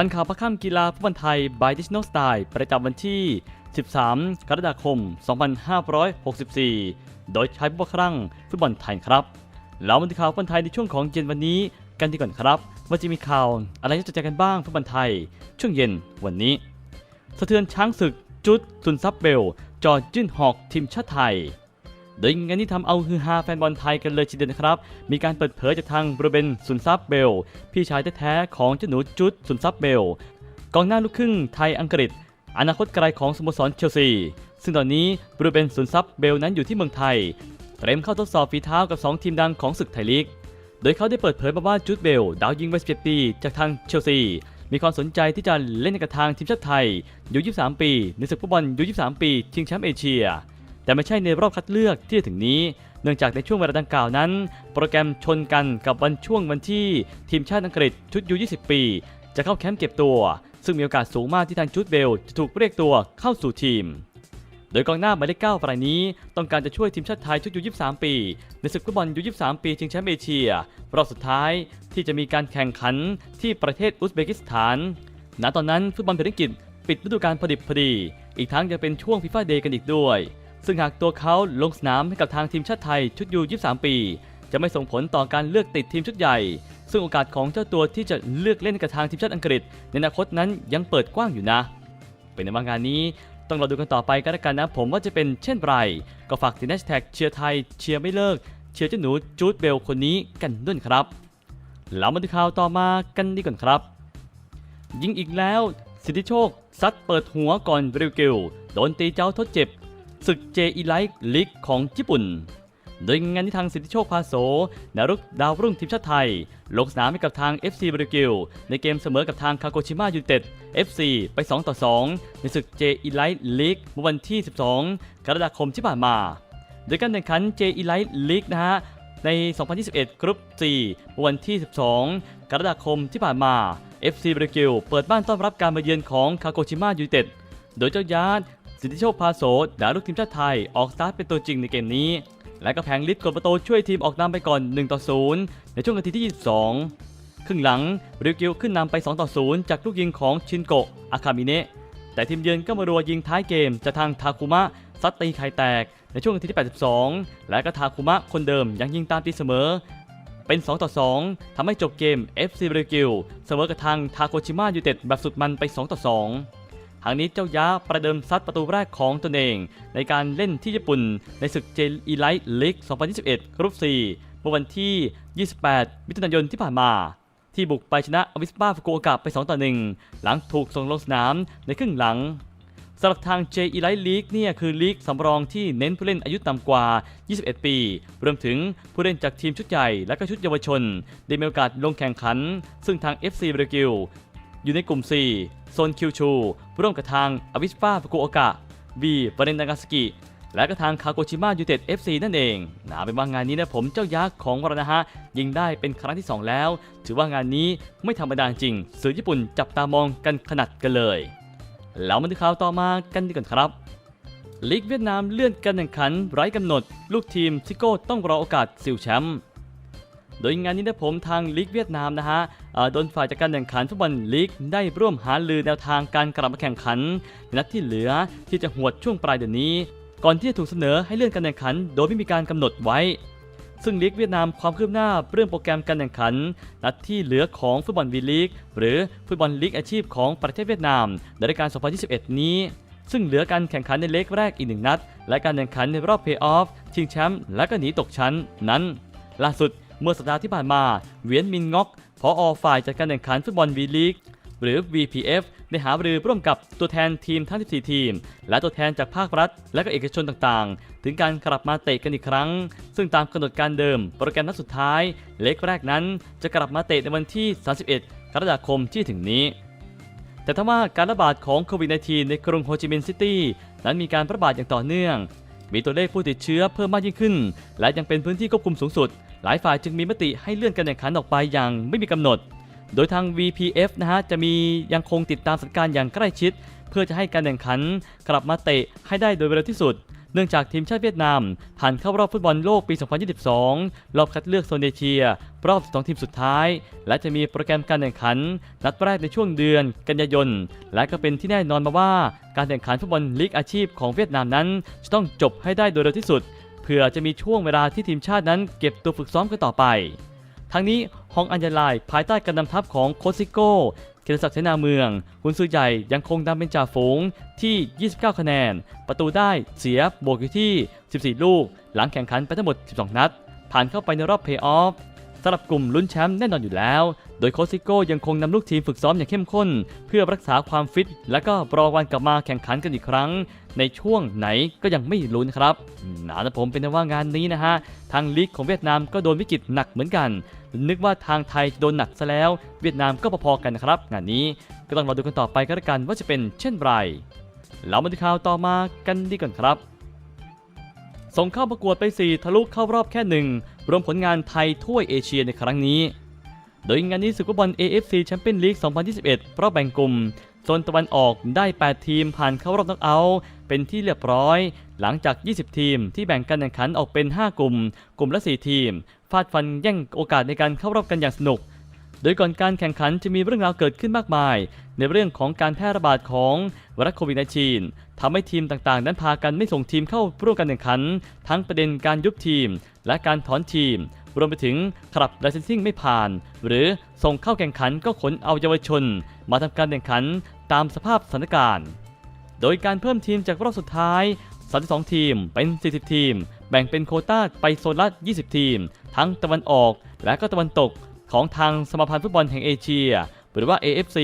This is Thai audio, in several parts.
ทันข่าวประค่ำกีฬาฟุตบอลไทย by Digital Style ประจำวันที่ 13 กรกฎาคม 2564 โดยใช้ผู้ครั่งฟุตบอลไทยครับแล้วมาดูข่าวฟุตบอลไทยในช่วงของเย็นวันนี้กันดีก่อนครับว่าจะมีข่าวอะไรน่าสนใจกันบ้างฟุตบอลไทย ช่วงเย็นวันนี้ สะเทือนช้างศึกจุดซุนซับเบลจอยื่นหอกทีมชาติไทย โดยงานนี้ทำเอาฮือฮาแฟนบอลไทยกันเลยทีเดียวนะครับ มีการเปิดเผยจากทางบรูเบนซุนซับเบล พี่ชายแท้ๆของเจ้าหนูจุดซุนซับเบล กองหน้าลูกครึ่งไทยอังกฤษ อนาคตไกลของสโมสรเชลซี ซึ่งตอนนี้บรูเบนซุนซับเบลนั้นอยู่ที่เมืองไทย เตรียมเข้าทดสอบฝีเท้ากับ 2 ทีมดังของศึกไทยลีก โดยเขาได้เปิดเผยมาว่าจุดเบล ดาวยิงวัย17ปีจากทางเชลซีมีความสนใจที่จะเล่นในกับทางทีมชาติไทยอยู่23 ปี ในศึกฟุตบอลยู23 ปีชิงแชมป์เอเชีย แต่ไม่ใช่ในรอบคัดเลือกที่จะถึงนี้ เนื่องจากในช่วงเวลาดังกล่าวนั้น โปรแกรมชนกันกับวันช่วงวันที่ ทีมชาติอังกฤษชุดยู20 ปี จะเข้าแคมป์เก็บตัว ซึ่งมีโอกาสสูงมากที่ทางจุดเบลจะถูกเรียกตัวเข้าสู่ทีม โดยกองหน้าหมายเลข9รายนี้ต้องการจะช่วยทีมชาติไทยชุดยู23 ปี ในศึกฟุตบอลยู23 ปีชิงแชมป์เอเชียรอบสุดท้ายที่จะมีการแข่งขันที่ประเทศอุซเบกิสถาน ณ ตอนนั้นฟุตบอลเพลิงกิจปิดฤดูกาลพอดิบพอดี อีกทั้งยังเป็นช่วงฟีฟ่าเดย์กันอีกด้วย ซึ่งหากตัวเขาลงสนามให้กับทางทีมชาติไทยชุดยู23 ปี จะไม่ส่งผลต่อการเลือกติดทีมชุดใหญ่ ซึ่งโอกาสของเจ้าตัวที่จะเลือกเล่นกับทางทีมชาติอังกฤษ ในอนาคตนั้นยังเปิดกว้างอยู่นะ เป็นในบางงานนี้ต้องรอดูกันต่อไปกันล้วกันนะ ผมว่าจะเป็นเช่นไร ก็ฝากติดแฮชแท็กเชียร์ไทยเชียร์ไม่เลิก เชียร์เจ้าหนูจูดเบลคนนี้กันด้วยครับแล้วมาดูข่าวต่อมากันดีก่อนครับ ยิงอีกแล้ว สิทธิโชคซัดเปิดหัวก่อนบริวกิลโดนตีเจ้าทดเจ็บ ศึกเจอีไลท์ลีกของญี่ปุ่น โดยงานที่ทางสิทธิโชคพาโสนารุกดาวรุ่งทีมชาติไทย ลงสนามให้กับทาง FC บริกิลในเกมเสมอกับทางคาโกชิมะยูเต็ด FC ไป2ต่อ2ในศึกเจอีไลท์ลีกเมื่อวันที่ 12 กรกฎาคมที่ผ่านมา โดยการแข่งขันเจอีไลท์ลีกนะฮะใน 2021 กรุ๊ป4เมื่อวันที่ 12 กรกฎาคมที่ผ่านมา FC บริกิลเปิดบ้านต้อนรับการมาเยือนของคาโกชิมะยูเต็ด โดยเจ้ายาด สิทธิโชคพาโสดาวลูกทีมชาติไทยออกสตาร์ทเป็นตัวจริงในเกมนี้ และก็แผงลิฟต์กดประตูช่วยทีมออกนำไปก่อน 1 ต่อ 0 ในช่วงนาทีที่ 22 ครึ่งหลังริวกิวขึ้นนำไป 2 ต่อ 0 จากลูกยิงของชินโกะอาคามิเนะแต่ทีมเยือนก็มารัวยิงท้ายเกมจากทางทาคุมะซัดตีไข่แตกในช่วงนาทีที่ 82 และก็ทาคุมะคนเดิมยังยิงตามตีเสมอ เป็น 2 ต่อ 2ทำให้จบเกม FC บริกิลเสมอกับทางทาโกชิมะยูเต็ดแบบสุดมันไป 2 ต่อ 2 ทางนี้เจ้ายาประเดิมซัดประตูแรกของตนเอง ในการเล่นที่ญี่ปุ่นในศึกเจลีไลท์ลีก 2021 กรุ๊ป 4 เมื่อวันที่ 28 มิถุนายนที่ผ่านมา ที่บุกไปชนะอวิสปาฟุกุโอกะไป 2 ต่อ 1 หลังถูกส่งลงสนามในครึ่งหลังสำหรับทาง J e l i t e League เนี่ยคือลีกสำรองที่เน้นผู้เล่นอายุต่ำกว่า 21 ปี รวมถึงผู้เล่นจากทีมชุดใหญ่และก็ชุดเยาวชน ได้มีโอกาสลงแข่งขัน ซึ่งทาง FC บรากิล อยู่ในกลุ่ม 4 โซนคิวชู ร่วมกับทางอวิสปาฟุกุโอกะบีปาเรนนากาสกิ และก็ทางคาโกชิมะยูเต็ด FC นั่นเองนะเป็นว่างานนี้นะผมเจ้ายักษ์ของวรนะฮะยิงได้เป็นครั้งที่ 2 แล้ว ถือว่างานนี้ไม่ธรรมดาจริงสื่อญี่ปุ่นจับตามองกันขนาดกันเลย แล้วมาดูข่าวต่อมากันดีกว่าครับลีกเวียดนามเลื่อนการแข่งขันไร้กำหนด ลูกทีมซิโก้ต้องรอโอกาสซิลแชมป์ โดยงานนี้นะผมทางลีกเวียดนามนะฮะโดนฝ่ายจัดการแข่งขันฟุตบอลลีกได้ร่วมหาลือแนวทางการกลับมาแข่งขันในนัดที่เหลือที่จะหวดช่วงปลายเดือนนี้ ก่อนที่จะถูกเสนอให้เลื่อนการแข่งขัน โดยไม่มีการกำหนดไว้ ซึ่งลีกเวียดนามความคืบหน้าเรื่องโปรแกรมการแข่งขัน นัดที่เหลือของฟุตบอลวีลีกหรือฟุตบอลลีกอาชีพของประเทศเวียดนามในรายการ 2021 นี้ซึ่งเหลือการแข่งขันในเล็กแรกอีกหนึ่งนัด และการแข่งขันในรอบเพลย์ออฟชิงแชมป์และก็หนีตกชั้นนั้น ล่าสุด เมื่อสัปดาห์ที่ผ่านมา เวียนมินงอกพออฝ่ายจัดการแข่งขันฟุตบอลวีลีกหรือ VPF ได้หาบรือร่วมกับตัวแทนทีมทั้ง 14 ทีม และตัวแทนจากภาครัฐ และก็เอกชนต่างๆ ถึงการกลับมาเตะกันอีกครั้ง ซึ่งตามกำหนดการเดิม โปรแกรมนัดสุดท้าย เล็กแรกนั้น จะกลับมาเตะในวันที่ 31 กรกฎาคมที่ถึงนี้ แต่ถ้าว่าการระบาดของโควิด -19 ในกรุงโฮจิมินห์ซิตี้นั้นมีการระบาดอย่างต่อเนื่อง มีตัวเลขผู้ติดเชื้อเพิ่มมากยิ่งขึ้น และยังเป็นพื้นที่ควบคุมสูงสุด หลายฝ่ายจึงมีมติให้เลื่อนการแข่งขันออกไปอย่างไม่มีกำหนด โดยทาง VPF นะฮะจะมียังคงติดตามสถานการณ์อย่างใกล้ชิด เพื่อจะให้การแข่งขันกลับมาเตะให้ได้โดยเร็วที่สุด เนื่องจากทีมชาติเวียดนาม ผ่านเข้ารอบฟุตบอลโลกปี 2022 รอบคัดเลือกโซนเอเชีย รอบ 12 ทีมสุดท้าย และจะมีโปรแกรมการแข่งขัน นัดแรกในช่วงเดือน กันยายน และก็เป็นที่แน่นอนมาว่า การแข่งขันฟุตบอลลีกอาชีพของเวียดนามนั้นจะต้องจบให้ได้โดยเร็วที่สุด พื่อจะมีช่วงเวลาที่ทีมชาตินั้นเก็บตัวฝึกซ้อมกันต่อไป ทั้งนี้ฮองอัญญาลายภายใต้การนำทัพของโคซิโก้เกียรติศักดิ์เสนาเมืองกุนซือใหญ่ยังคงนำเป็นจ่าฝูงที่ 29 คะแนน ประตูได้เสียบวกอยู่ที่ 14 ลูก หลังแข่งขันไปทั้งหมด 12 นัด ผ่านเข้าไปในรอบเพย์ออฟสำหรับกลุ่มลุ้นแชมป์แน่นอนอยู่แล้ว โดยโคซิโก้ยังคงนำลูกทีมฝึกซ้อมอย่างเข้มข้น เพื่อรักษาความฟิต และก็รอวันกลับมาแข่งขันกันอีกครั้ง ในช่วงไหนก็ยังไม่รู้นะครับหนานะผมเป็นว่างานนี้นะฮะทางลีกของเวียดนามก็โดนวิกฤตหนักเหมือนกัน นึกว่าทางไทยโดนหนักซะแล้ว เวียดนามก็พอๆกันนะครับ งานนี้ก็ต้องรอดูกันต่อไปก็แล้วกันว่าจะเป็นเช่นไรแล้วมาดูข่าวต่อมากันดีก่อนครับ ส่งเข้าประกวดไป 4 ทะลุเข้ารอบแค่หนึ่งรวมผลงานไทยถ้วยเอเชียในครั้งนี้ โดยงานนี้ศึกฟุตบอล AFC แชมเปี้ยนลีก 2021 รอบแบ่งกลุ่ม โซนตะวันออกได้ 8 ทีมผ่านเข้ารอบน็อกเอาท์เป็นที่เรียบร้อย หลังจาก 20 ทีมที่แบ่งการแข่งขันออกเป็น 5 กลุ่ม กลุ่มละ 4 ทีม ฟาดฟันแย่งโอกาสในการเข้ารอบกันอย่างสนุก โดยก่อนการแข่งขันจะมีเรื่องราวเกิดขึ้นมากมาย ในเรื่องของการแพร่ระบาดของไวรัสโควิด -19 ทำให้ทีมต่างๆ นั้นพากันไม่ส่งทีมเข้าร่วมการแข่งขัน ทั้งประเด็นการยุบทีม และการถอนทีม รวมไปถึงขับไลเซนซิ่งไม่ผ่าน หรือส่งเข้าแข่งขันก็ขนเอาเยาวชน มาทำการแข่งขันตามสภาพสถานการณ์ โดยการเพิ่มทีมจากรอบสุดท้าย 32 ทีมเป็น 40 ทีม แบ่งเป็นโคต้าไปโซนละ 20 ทีม ทั้งตะวันออกและก็ตะวันตกของทางสมาพันธ์ฟุตบอลแห่งเอเชีย หรือว่า AFC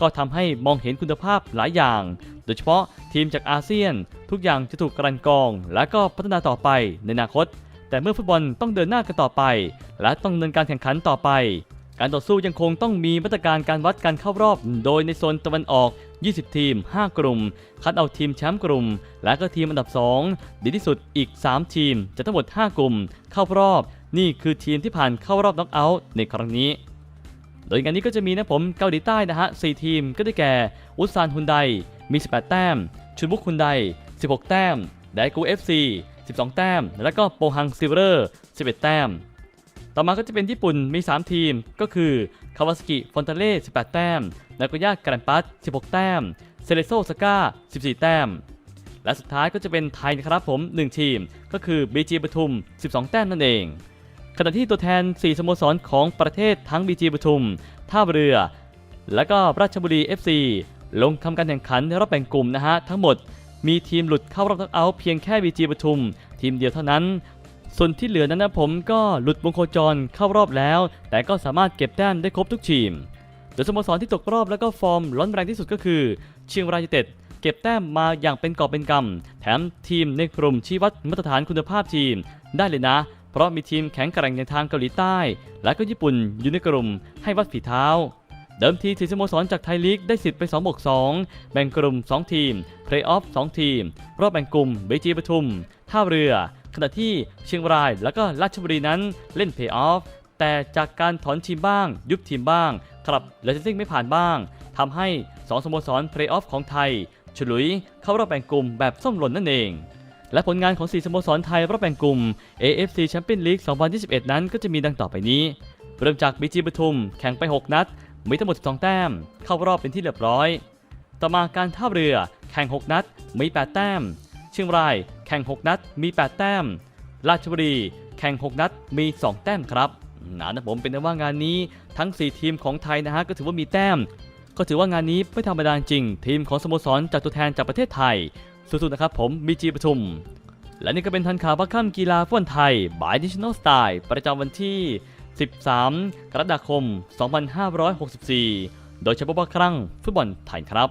ก็ทำให้มองเห็นคุณภาพหลายอย่าง โดยเฉพาะทีมจากอาเซียน ทุกอย่างจะถูกกลั่นกรอง และก็พัฒนาต่อไปในอนาคต แต่เมื่อฟุตบอลต้องเดินหน้ากันต่อไป และต้องดำเนินการแข่งขันต่อไป การต่อสู้ยังคงต้องมีมาตรการการวัดการเข้ารอบ โดยในโซนตะวันออก 20 ทีม 5 กลุ่ม คัดเอาทีมแชมป์กลุ่ม และก็ทีมอันดับ 2 ดีที่สุดอีก 3 ทีมจากทั้งหมด 5 กลุ่ม เข้ารอบ นี่คือทีมที่ผ่านเข้ารอบน็อกเอาท์ในครั้งนี้โดยงานนี้ก็จะมีนะผมเกาหลีใต้นะฮะ 4 ทีมก็ได้แก่ อุซานฮุนได มี 18 แต้ม ชุนบุกฮุนได 16 แต้ม ไดกูเอฟซี 12 แต้ม แล้วก็โปฮังซิลเวอร์11 แต้ม ต่อมาก็จะเป็นญี่ปุ่นมี 3 ทีมก็คือคาวาสกิฟอนตาเล่18 แต้มนาก o ย่าการันปัส16 แต้ม เซเลโซสก้า14 แต้ม และสุดท้ายก็จะเป็นไทยนะครับผม 1 ทีม ก็คือ BG ปทุม 12 แต้มนั่นเอง ขณะที่ตัวแทน 4 สโมสรของประเทศทั้ง BG ปทุม ท่าเรือ และก็ราชบุรี FC ลงทำการแข่งขันในรอบแบ่งกลุ่มนะฮะ ทั้งหมด มีทีมหลุดเข้ารอบน็อกเอาท์เพียงแค่ BG ปทุม ทีมเดียวเท่านั้น ส่วนที่เหลือนั้นนะผมก็หลุดวงโคจรเข้ารอบแล้ว แต่ก็สามารถเก็บแต้มได้ครบทุกทีม โดยสโมสรที่ตกรอบแล้วก็ฟอร์มร้อนแรงที่สุดก็คือ เชียงรายยูไนเต็ดเก็บแต้มมาอย่างเป็นกอบเป็นกำแถมทีมในกลุ่มชี้วัดมาตรฐานคุณภาพทีม ได้เลยนะ เพราะมีทีมแข็งแกร่งในทางเกาหลีใต้ และก็ญี่ปุ่นอยู่ในกลุ่มให้วัดฝีเท้า เดิมทีทีมสโมสรจากไทยลีกได้สิทธิ์ไป2บวก2แบ่งกลุ่ม 2 ทีม เพลย์ออฟ 2 ทีม รอบแบ่งกลุ่มเบจีปทุม ท่าเรือ ขณะที่เชียงรายและก็ราชบุรีนั้นเล่นเพย์ออฟ แต่จากการถอนทีมบ้าง ยุบทีมบ้าง ครับและเซนซิ่งไม่ผ่านบ้างทำให้ 2สโมสรเพลย์ออฟของไทย ฉลุยเข้ารอบแบ่งกลุ่มแบบส้มหล่นนั่นเองและผลงานของ 4 สโมสรไทยรอบแบ่งกลุ่ม AFC Champions League 2021 นั้นก็จะมีดังต่อไปนี้ เริ่มจาก BG ปทุม แข่งไป 6 นัด มีทั้งหมด 12 แต้ม เข้ารอบเป็นที่เรียบร้อย ต่อมาการท่าเรือแข่ง 6 นัด มี 8 แต้ม เชียงรายแข่ง 6 นัด มี 8 แต้ม ราชบุรีแข่ง 6 นัด มี 2 แต้มครับนานะผมเป็นแต่ว่างานนี้ทั้ง 4 ทีมของไทยนะฮะก็ถือว่ามีแต้ม ก็ถือว่างานนี้ไม่ธรรมดาจริง ทีมของสโมสรจากตัวแทนจากประเทศไทย สุดๆนะครับผม BG ปทุม และนี่ก็เป็นทันข่าวบัคค่ำกีฬาฟุตบอลไทย by National Style ประจำวันที่ 13 กรกฎาคม 2564 โดยเฉพาะว่าครั้งฟุตบอลไทยครับ